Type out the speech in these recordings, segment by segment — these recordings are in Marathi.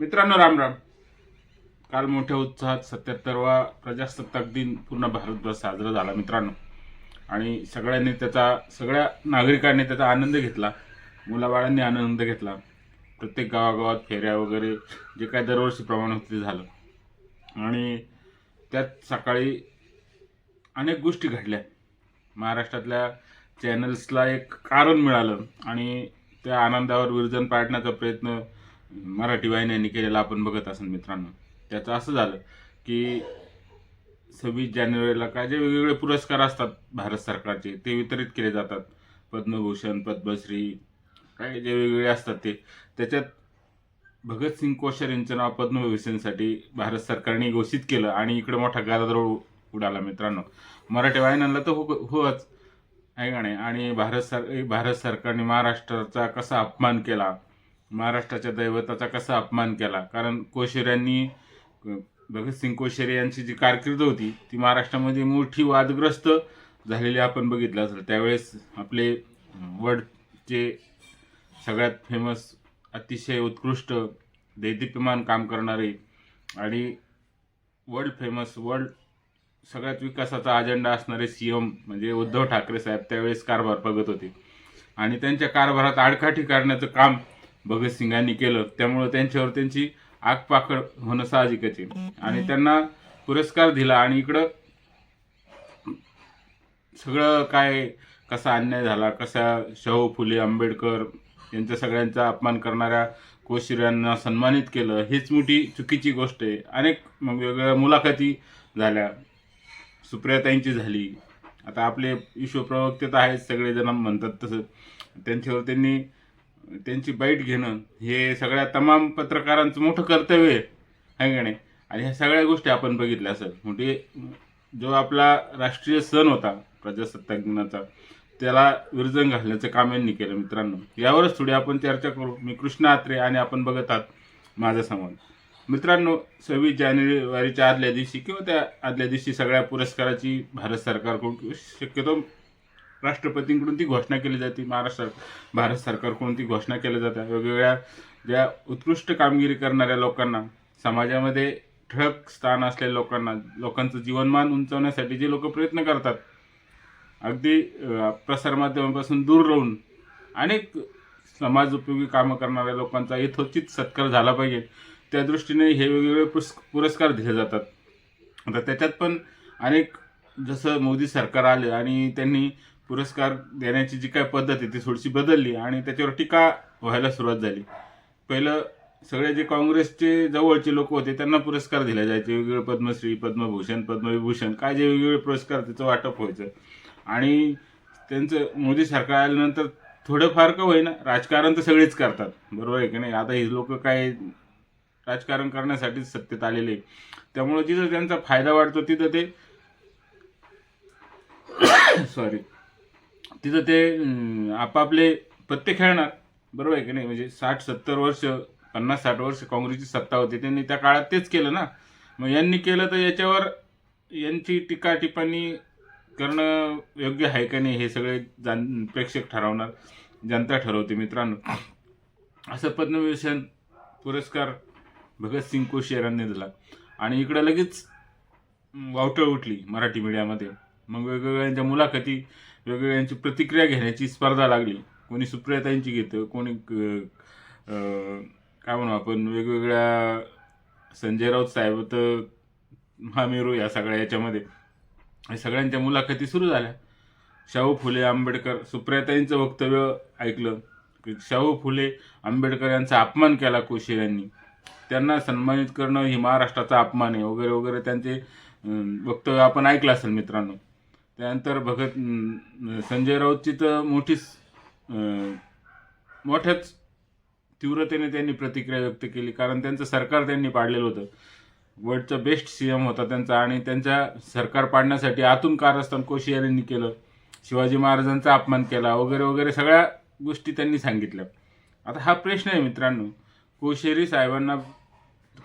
मित्रांनो राम राम. काल मोठ्या उत्साहात सत्याहत्तरवा प्रजासत्ताक दिन पूर्ण भारतभर साजरा झाला मित्रांनो. आणि सगळ्यांनी त्याचा सगळ्या नागरिकांनी त्याचा आनंद घेतला मुलाबाळांनी आनंद घेतला. प्रत्येक गावागावात फेऱ्या वगैरे जे काय दरवर्षीप्रमाणे होतं ते झालं. आणि त्यात सकाळी अनेक गोष्टी घडल्या. महाराष्ट्रातल्या चॅनल्सला एक कारण मिळालं आणि त्या आनंदावर विरजन पाडण्याचा प्रयत्न मराठी वाहिन्यांनी केलेला आपण बघत असाल मित्रांनो. त्याचं असं झालं की सव्वीस जानेवारीला काय जे वेगवेगळे पुरस्कार असतात भारत सरकारचे ते वितरित केले जातात. पद्मभूषण पद्मश्री काय जे वेगवेगळे असतात ते. त्याच्यात भगतसिंग कोश्यारी यांचं नाव पद्मभूषणसाठी भारत सरकारने घोषित केलं आणि इकडे मोठा गादारोळ उडाला मित्रांनो. मराठी वाहिन्यांना तर हो होच. आहे का नाही? आणि भारत सर भारत सरकारने महाराष्ट्राचा कसा अपमान केला महाराष्ट्राच्या दैवताचा कसा अपमान केला? कारण कोश्याऱ्यांनी भगतसिंग कोश्यारी यांची जी कारकीर्द होती ती महाराष्ट्रामध्ये मोठी वादग्रस्त झालेली आपण बघितलं असेल. त्यावेळेस आपले वडचे सगळ्यात फेमस अतिशय उत्कृष्ट दैदिप्यमान काम करणारे आणि वर्ल्ड फेमस वर्ल्ड सगळ्यात विकासाचा अजेंडा असणारे सी एम म्हणजे उद्धव ठाकरे साहेब त्यावेळेस कारभार बघत होते. आणि त्यांच्या कारभारात आडकाठी करण्याचं काम भगतसिंगांनी केलं त्यामुळं त्यांच्यावर त्यांची आगपाखड होणं साहजिकच आहे. आणि त्यांना पुरस्कार दिला आणि इकडं सगळं काय कसा अन्याय झाला कसा शाहू फुले आंबेडकर यांच्या सगळ्यांचा अपमान करणाऱ्या कोशिऱ्यांना सन्मानित केलं हीच मोठी चुकीची गोष्ट आहे. अनेक वेगवेगळ्या मुलाखती झाल्या. सुप्रियाताईंची झाली. आता आपले विश्वप्रवक्ते तर आहेत सगळेजण म्हणतात तसं. त्यांच्यावर त्यांनी त्यांची बाईट घेणं हे सगळ्या तमाम पत्रकारांचं मोठं कर्तव्य आहे. आहे का नाही? आणि ह्या सगळ्या गोष्टी आपण बघितल्या असत म्हणजे जो आपला राष्ट्रीय सण होता प्रजासत्ताक दिनाचा त्याला विरजन घालण्याचं काम यांनी केलं मित्रांनो. यावरच थोडी आपण चर्चा करू. मी कृष्ण आत्रे आणि आपण बघत आहात माझा समाज मित्रांनो सव्वीस जानेवारीच्या आदल्या दिवशी किंवा त्या आदल्या दिवशी सगळ्या पुरस्काराची भारत सरकारकडून शक्यतो राष्ट्रपतींकडून ती घोषणा केली जाते महाराष्ट्र भारत सरकारकडून ती घोषणा केल्या जाते वेगवेगळ्या ज्या उत्कृष्ट कामगिरी करणाऱ्या लोकांना समाजामध्ये ठळक स्थान असलेल्या लोकांना लोकांचं जीवनमान उंचवण्यासाठी जे लोक प्रयत्न करतात अगदी प्रसारमाध्यमांपासून प्रसारमाध्यमापासून दूर राहून अनेक समाज उपयोगी कामं करणाऱ्या लोकांचा यथोचित सत्कार झाला पाहिजे. त्या दृष्टीने हे वेगवेगळे पुरस् पुरस्कार दिले जातात. आता त्याच्यात पण अनेक जसं मोदी सरकार आले आणि त्यांनी पुरस्कार देण्याची जी काय पद्धत आहे ती थोडीशी बदलली आणि त्याच्यावर टीका व्हायला सुरुवात झाली. पहिलं सगळे जे काँग्रेसचे जवळचे लोक होते त्यांना पुरस्कार दिले जायचे. वेगवेगळे पद्मश्री पद्मभूषण पद्मविभूषण काय जे वेगवेगळे पुरस्कार त्याचं वाटप व्हायचं. आणि त्यांचं मोदी सरकार आल्यानंतर थोडंफार का होईना राजकारण तर सगळेच करतात. बरोबर आहे की नाही? आता हे लोक काय राजकारण करण्यासाठीच सत्तेत आलेले आहे. त्यामुळे जिथं त्यांचा फायदा वाटतो तिथं ते सॉरी तिथं ते आपापले पत्ते खेळणार. बरोबर आहे की नाही? म्हणजे साठ सत्तर वर्ष पन्नास साठ वर्ष काँग्रेसची सत्ता होती. त्यांनी त्या काळात तेच केलं ना. मग यांनी केलं तर याच्यावर यांची टीका टिप्पणी करणं योग्य आहे का नाही हे सगळे जाण प्रेक्षक ठरवणार. जनता ठरवते मित्रांनो. असं पद्मविभूषण पुरस्कार भगतसिंग कोश्यारांनी दिला. आणि इकडं लगेच वावटळ उठली मराठी मीडियामध्ये. मग वेगवेगळ्यांच्या मुलाखती वेगवेगळ्यांची प्रतिक्रिया घेण्याची स्पर्धा लागली. कोणी सुप्रियाताईंची घेतं कोणी क- काय म्हणू आपण वेगवेगळ्या संजय राऊत साहेब तर महामेरू या सगळ्या याच्यामध्ये. या सगळ्यांच्या मुलाखती सुरू झाल्या. शाहू फुले आंबेडकर सुप्रियाताईंचं वक्तव्य ऐकलं. की शाहू फुले आंबेडकर यांचा अपमान केला कोशेर यांनी. त्यांना सन्मानित करणं ही महाराष्ट्राचा अपमान आहे वगैरे वगैरे त्यांचे वक्तव्य आपण ऐकलं असेल मित्रांनो. त्यानंतर भगत संजय राऊतची तर मोठीच मोठ्याच तीव्रतेने त्यांनी प्रतिक्रिया व्यक्त केली. कारण त्यांचं सरकार त्यांनी पाडलेलं होतं. वर्ल्डचा बेस्ट सी एम होता त्यांचा आणि त्यांच्या सरकार पाडण्यासाठी आतून कारस्थान कोशियार यांनी केलं. शिवाजी महाराजांचा अपमान केला वगैरे वगैरे सगळ्या गोष्टी त्यांनी सांगितल्या. आता हा प्रश्न आहे मित्रांनो. कोशेरी साहेबांना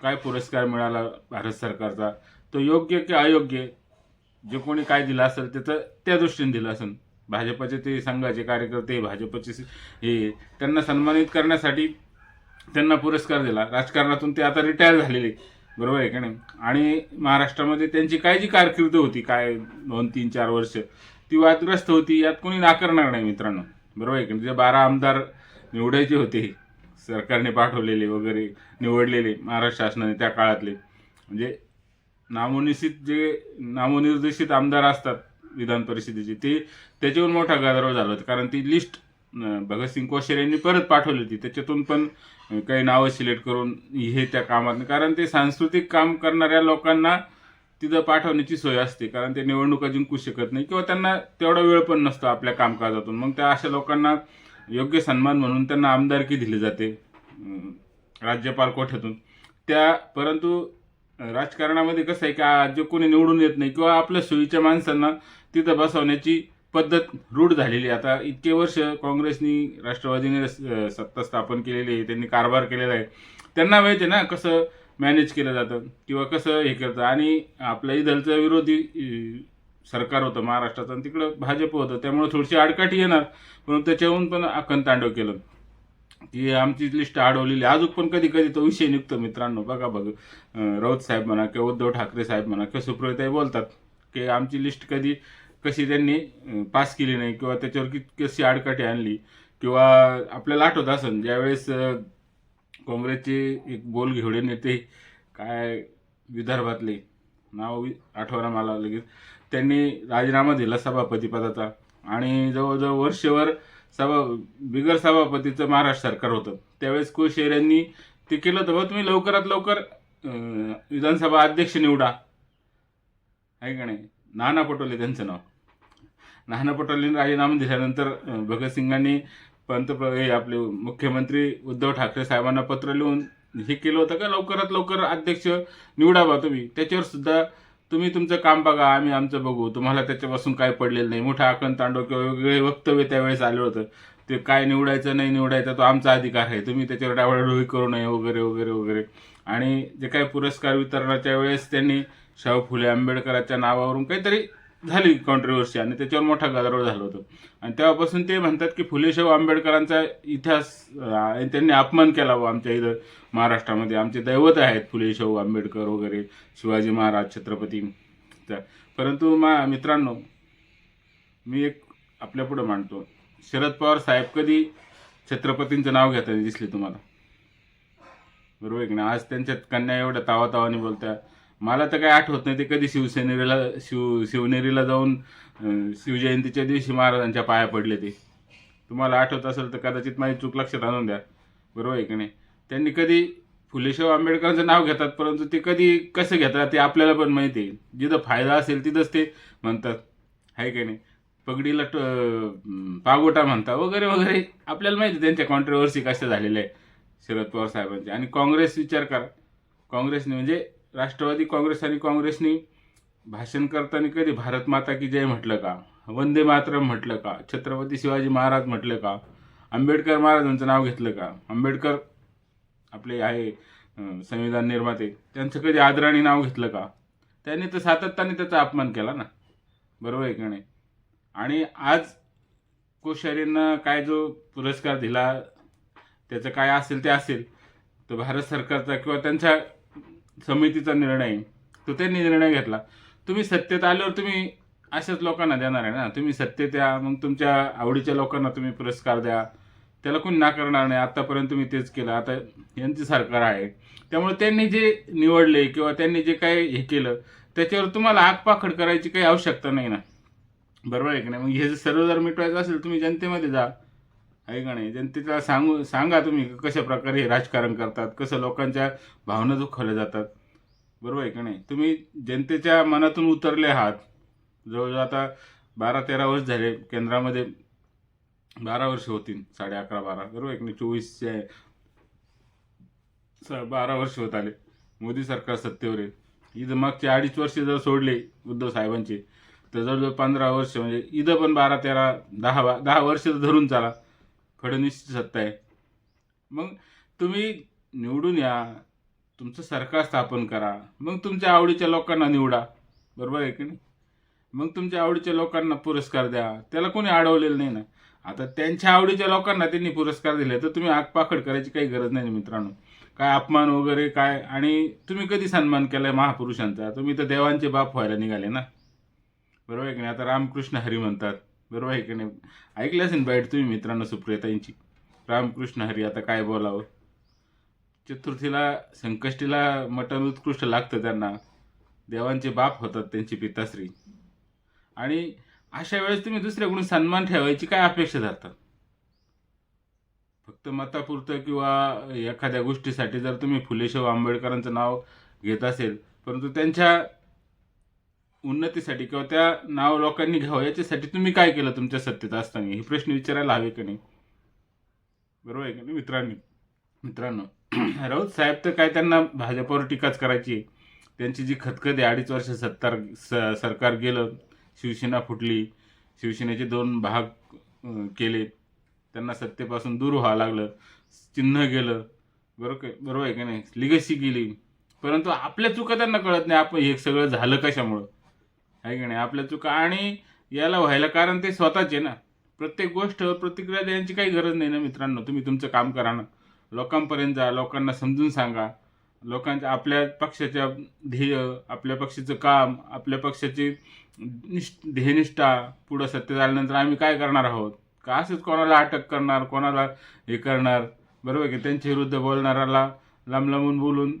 काय पुरस्कार मिळाला भारत सरकारचा? तो योग्य की अयोग्य? जे कोणी काय दिलं असेल त्याचं त्या दृष्टीने दिलं असेल. भाजपचे ते संघाचे कार्यकर्ते भाजपचे हे त्यांना सन्मानित करण्यासाठी त्यांना पुरस्कार दिला. राजकारणातून ते आता रिटायर झालेले. बरोबर आहे का नाही? आणि महाराष्ट्रामध्ये त्यांची काय जी कारकीर्द होती काय दोन तीन चार वर्ष ती वादग्रस्त होती यात कोणी नाकारणार नाही मित्रांनो. बरोबर आहे का नाही? जे बारा आमदार निवडायचे होते सरकारने पाठवलेले वगैरे निवडलेले महाराष्ट्र शासनाने त्या काळातले. म्हणजे नामोनिशित जे नामनिर्देशित आमदार असतात विधान परिषदेचे ते त्याच्यावर मोठा गदारोळ झाला होता. कारण ती लिस्ट भगतसिंग कोश्यारी यांनी परत पाठवली होती. त्याच्यातून पण काही नावं सिलेक्ट करून हे त्या कामात कारण ते सांस्कृतिक काम करणाऱ्या लोकांना तिथं पाठवण्याची सोय असते. कारण ते निवडणुका जिंकू शकत नाही किंवा त्यांना तेवढा वेळ पण नसतो आपल्या कामकाजातून. मग त्या अशा लोकांना योग्य सन्मान म्हणून त्यांना आमदारकी दिली जाते राज्यपाल कोठ्यातून. त्या परंतु राजकारणामध्ये कसं आहे का जे कोणी निवडून येत नाही किंवा आपल्या सोयीच्या माणसांना तिथं बसवण्याची पद्धत रूढ झालेली आहे. आता इतके वर्ष काँग्रेसनी राष्ट्रवादीने सत्ता स्थापन केलेली आहे त्यांनी कारभार केलेला आहे. त्यांना माहिती आहे ना कसं मॅनेज केलं जातं किंवा कसं हे करतं. आणि आपल्या इथलचं विरोधी सरकार होतं महाराष्ट्राचं आणि तिकडं भाजप होतं. त्यामुळे थोडीशी आडकाठी येणार पण त्याच्याहून पण आखन तांडव केलं. की आमची लिस्ट अडवलेली अजून पण कधी कधी तो विषय निघतो मित्रांनो. बघा बघ. राऊत साहेब म्हणा किंवा उद्धव ठाकरे साहेब म्हणा किंवा सुप्रियताई बोलतात की आमची लिस्ट कधी कशी त्यांनी पास केली नाही किंवा त्याच्यावर कि कशी आडकाठी आणली किंवा आपल्याला आठवत असन ज्यावेळेस काँग्रेसचे एक बोल घेवडे नेते काय विदर्भातले नाव वि- आठवणा मला लगेच. त्यांनी राजीनामा दिला सभापती पदाचा आणि जवळजवळ वर्षभर सभा बिगर सभापतीचं महाराष्ट्र सरकार होतं. त्यावेळेस कोशेर यांनी ते केलं होतं. बा तुम्ही लवकरात लवकर विधानसभा अध्यक्ष निवडा. आहे का नाही? नाना पटोले त्यांचं नाव. नाना पटोलेंनी राजीनामा दिल्यानंतर भगतसिंगांनी पंतप्र हे आपले मुख्यमंत्री उद्धव ठाकरे साहेबांना पत्र लिहून हे केलं होतं का? लवकरात लवकर अध्यक्ष निवडा बा तुम्ही. त्याच्यावर सुद्धा तुम्ही तुमचं काम बघा आम्ही आमचं बघू. तुम्हाला त्याच्यापासून काय पडलेलं नाही. मोठा आकण तांडव किंवा वेगवेगळे वक्तव्य त्यावेळेस आलं होतं. ते काय निवडायचं नाही निवडायचं तो आमचा अधिकार आहे. तुम्ही त्याच्यावर डावळाडोळी करू नये वगैरे वगैरे वगैरे. आणि जे काही पुरस्कार वितरणाच्या वेळेस त्यांनी शाहू फुले आंबेडकरांच्या नावावरून काहीतरी झाली कॉन्ट्रोवर्सी आणि त्याच्यावर मोठा गदारोळ झाला होता. आणि तेव्हापासून ते म्हणतात की फुले शाहू आंबेडकरांचा इतिहास त्यांनी अपमान केला व आमच्या इथं महाराष्ट्रामध्ये. आमचे दैवत आहेत फुलेशाहू आंबेडकर वगैरे शिवाजी महाराज छत्रपती. परंतु मा मित्रांनो मी एक आपल्यापुढं मांडतो. शरद पवार साहेब कधी छत्रपतींचं नाव घेताना दिसले तुम्हाला? बरोबर आहे की नाही? आज त्यांच्यात कन्या एवढ्या तावातावाने बोलत्या मला तर काय आठवत नाही ते कधी शिवसेनेला शिव शिवनेरीला जाऊन शिवजयंतीच्या दिवशी महाराजांच्या पाया पडले ते. तुम्हाला आठवत असेल तर कदाचित माझी चूक लक्षात आणून द्या. बरोबर आहे की नाही? त्यांनी कधी फुलेशाह आंबेडकरांचं नाव घेतात परंतु ते कधी कसं घेतात ते आपल्याला पण माहिती आहे. जिथं फायदा असेल तिथंच ते म्हणतात. आहे की नाही? पगडीला ट पागोटा म्हणता वगैरे वगैरे. आपल्याला माहिती आहे त्यांच्या कॉन्ट्रोवर्सी कशा झालेल्या आहे शरद पवार साहेबांचे. आणि काँग्रेस विचार करा. काँग्रेसने म्हणजे राष्ट्रवादी काँग्रेस आणि काँग्रेसनी भाषण करताना कधी भारत माता की जय म्हटलं का? वंदे मातरम म्हटलं का? छत्रपती शिवाजी महाराज म्हटलं का? आंबेडकर महाराजांचं नाव घेतलं का? आंबेडकर आपले आहे संविधान निर्माते. त्यांचं कधी आदराने नाव घेतलं का? त्यांनी तर सातत्याने त्याचा अपमान केला ना. बरोबर आहे का नाही? आणि आज कोश्यारींना काय जो पुरस्कार दिला त्याचं काय असेल ते असेल तर भारत सरकारचा किंवा त्यांच्या समितीचा निर्णय आहे. तो त्यांनी निर्णय घेतला. तुम्ही सत्तेत आल्यावर तुम्ही अशाच लोकांना देणार आहे ना? तुम्ही सत्तेत या मग तुमच्या आवडीच्या लोकांना तुम्ही पुरस्कार द्या. त्याला कोणी नाकारणार नाही. आत्तापर्यंत तुम्ही तेच केलं. आता यांची सरकार आहे. त्यामुळे त्यांनी जे निवडले किंवा त्यांनी जे काही हे केलं त्याच्यावर तुम्हाला आगपाखड करायची काही आवश्यकता नाही ना? बरोबर आहे की नाही? मग हे जर सर्व जर मिटवायचं असेल तुम्ही जनतेमध्ये जा. आहे का नाही? जनतेला सांगू सांगा तुम्ही कशा प्रकारे हे राजकारण करतात कसं लोकांच्या भावना दुखवल्या जातात. बरोबर आहे का नाही? तुम्ही जनतेच्या मनातून उतरले आहात. जवळजवळ आता बारा तेरा वर्ष झाले केंद्रामध्ये बारा वर्ष होतील साडे अकरा बारा. बरोबर आहे की नाही? चोवीसचे स- बारा वर्ष होत आले. मोदी सरकार सत्तेवर आहे. इथं मागचे अडीच वर्ष जर सोडले उद्धव साहेबांचे तर जवळजवळ पंधरा वर्ष म्हणजे इथं पण बारा तेरा दहा बा दहा वर्ष तर धरून चाला. फडणवीसची सत्ता आहे. मग तुम्ही निवडून या तुमचं सरकार स्थापन करा मग तुमच्या आवडीच्या लोकांना निवडा. बरोबर आहे की नाही? मग तुमच्या आवडीच्या लोकांना पुरस्कार द्या. त्याला कोणी अडवलेलं नाही ना. आता त्यांच्या आवडीच्या लोकांना त्यांनी पुरस्कार दिले तर तुम्ही आगपाखड करायची काही गरज नाही मित्रांनो. काय अपमान वगैरे काय? आणि तुम्ही कधी सन्मान केलाय महापुरुषांचा? तुम्ही तर देवांचे बाप व्हायला निघाले ना. बरोबर आहे की नाही? आता रामकृष्ण हरी म्हणतात. बरोबर आहे की नाही? ऐकलं असेल बाईट तुम्ही मित्रांनो सुप्रियताईंची? रामकृष्ण हरी आता काय बोलावं? चतुर्थीला संकष्टीला मटण उत्कृष्ट लागतं त्यांना. देवांचे बाप होतात त्यांची पिताश्री. आणि अशा वेळेस तुम्ही दुसऱ्याकडून सन्मान ठेवायची काय अपेक्षा धरतात फक्त मतापुरतं किंवा एखाद्या गोष्टीसाठी जर तुम्ही फुले शाहू आंबेडकरांचं नाव घेत असेल परंतु त्यांच्या उन्नतीसाठी किंवा त्या नाव लोकांनी घ्यावं याच्यासाठी तुम्ही काय केलं तुमच्या सत्तेत असताना? हे प्रश्न विचारायला हवे का नाही? बरोबर आहे का नाही मित्रांनी? मित्रांनो राऊत साहेब तर काय त्यांना भाजपवर टीकाच करायची आहे. त्यांची जी खतखत आहे अडीच वर्ष सत्तार स सरकार गेलं शिवसेना फुटली शिवसेनेचे दोन भाग केले. त्यांना सत्तेपासून दूर व्हावं लागलं चिन्ह गेलं. बरोबर बरोबर आहे का नाही? लिगसी गेली. परंतु आपल्या चुका त्यांना कळत नाही. आपण हे सगळं झालं कशामुळं? आहे की नाही? आपल्या चुका आणि याला व्हायला कारण ते स्वतःचे ना. प्रत्येक गोष्ट प्रतिक्रिया द्यायची काही गरज नाही ना मित्रांनो. तुम्ही तुमचं काम करा ना. लोकांपर्यंत जा लोकांना समजून सांगा. लोकांच्या आपल्या पक्षाच्या ध्येय आपल्या पक्षाचं काम आपल्या पक्षाची निष्ठ ध्येयनिष्ठा पुढं सत्य झाल्यानंतर आम्ही काय करणार आहोत? का असंच कोणाला अटक करणार कोणाला हे करणार? बरोबर की त्यांच्या विरुद्ध बोलणाऱ्याला लांब लांबून बोलून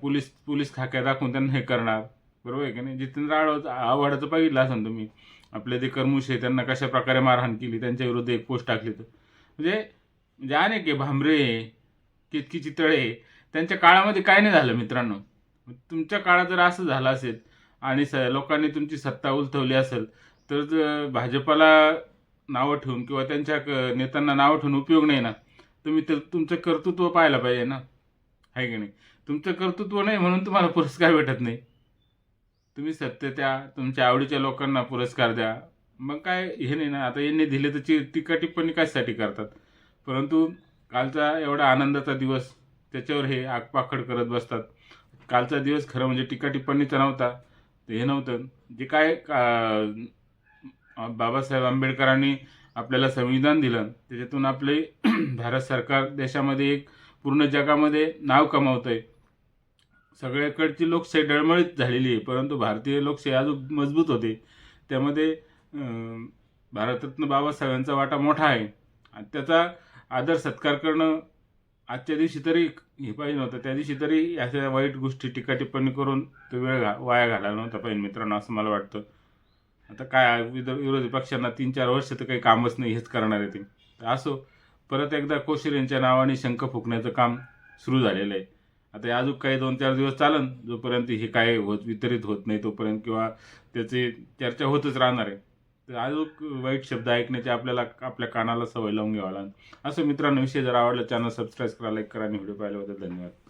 पोलीस पोलीस खाक्या दाखवून त्यांना हे करणार. बरोबर आहे की नाही? जितेंद्र आढळ आव्हाडाचं बघितलं असाल तुम्ही. आपले जे कर्मुश आहे त्यांना कशा प्रकारे मारहाण केली त्यांच्या विरुद्ध एक पोस्ट टाकली तर. म्हणजे म्हणजे अनेक आहे भांबरे कितकी चितळे त्यांच्या काळामध्ये काय नाही झालं मित्रांनो. तुमच्या काळात जर असं झालं असेल आणि स लोकांनी तुमची सत्ता उलथवली असेल तर भाजपाला नावं ठेवून किंवा त्यांच्या क- नेत्यांना नावं ठेवून उपयोग नाही ना. तुम्ही तर तुमचं कर्तृत्व पाहायला पाहिजे ना. आहे की नाही? तुमचं कर्तृत्व नाही म्हणून तुम्हाला पुरस्कार भेटत नाही. तुम्ही सत्य त्या तुमच्या आवडीच्या लोकांना पुरस्कार द्या. मग काय हे नाही ना आता यांनी दिले तर ची- टीका टिप्पणी कशासाठी करतात? परंतु कालचा एवढा आनंदाचा दिवस त्याच्यावर हे आगपाखड करत बसतात. कालचा दिवस खरं म्हणजे टीका टिप्पणीचा नव्हता तर हे नव्हतं. जे काय का- बाबासाहेब आंबेडकरांनी आपल्याला संविधान दिलं त्याच्यातून आपले भारत सरकार देशामध्ये एक पूर्ण जगामध्ये नाव कमावतंय. सगळ्याकडची लोकशाही डळमळीत झालेली आहे परंतु भारतीय लोकशाही अजून मजबूत होते. त्यामध्ये भारतरत्न बाबासाहेबांचा वाटा मोठा आहे. आणि त्याचा आदर सत्कार करणं आजच्या दिवशी तरी हे पाहिजे नव्हतं. त्या दिवशी तरी अशा वाईट गोष्टी टीका टिप्पणी करून तो वेळ घा वाया घालायला नव्हता पाहिजे मित्रांनो असं मला वाटतं. आता काय विद विरोधी पक्षांना तीन चार वर्ष तर काही कामच नाही हेच करणार आहे ते. तर असो परत एकदा कोशीर यांच्या नावाने शंख फुकण्याचं काम सुरू झालेलं आहे. आता हे अजून काही दोन चार दिवस चालन जोपर्यंत हे काय होत वितरित होत नाही तोपर्यंत किंवा त्याची चर्चा होतच राहणार आहे. तर अजून वाईट शब्द ऐकण्याची आपल्याला आपल्या कानाला सवय लावून घ्यावा लागेल. असं मित्रांनो विषय जर आवडला चॅनल सबस्क्राईब करा लाईक करा आणि व्हिडिओ होता धन्यवाद.